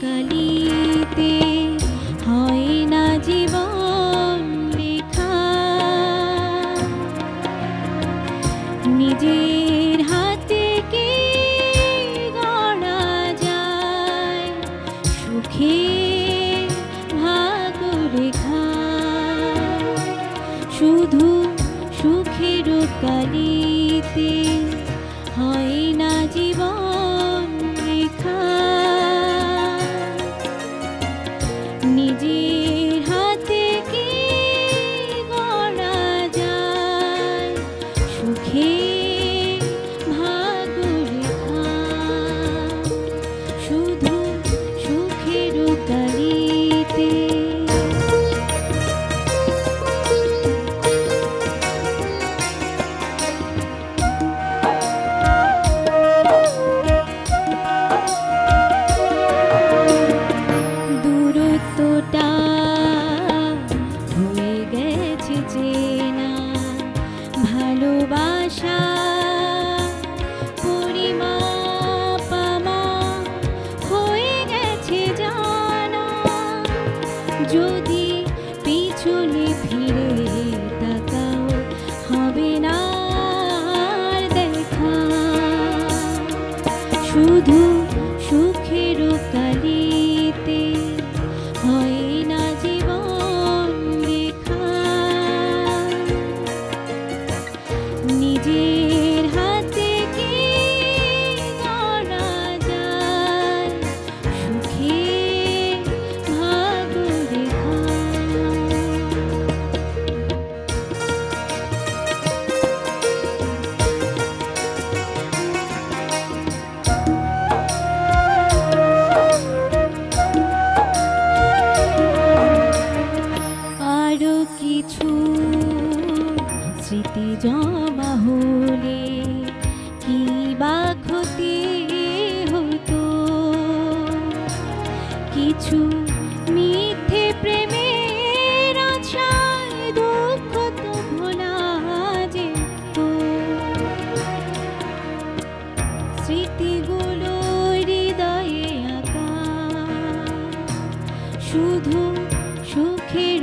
কালিতে হয় না জীবন নিজের হাতে গড়া যায়? সুখে শুধু সুখের কালিতে হয় না জীবন নিজের হাতে সুখে যদি পিছনে ফিরে তাকাও হবে না দেখা। শুধু সুখের কালিতে কিছু স্মৃতি জমা হলে কি বা ক্ষতি হতো? কিছু মিথ্যে প্রেমের দুঃখ স্মৃতিগুলো হৃদয়ে শুধু সুখের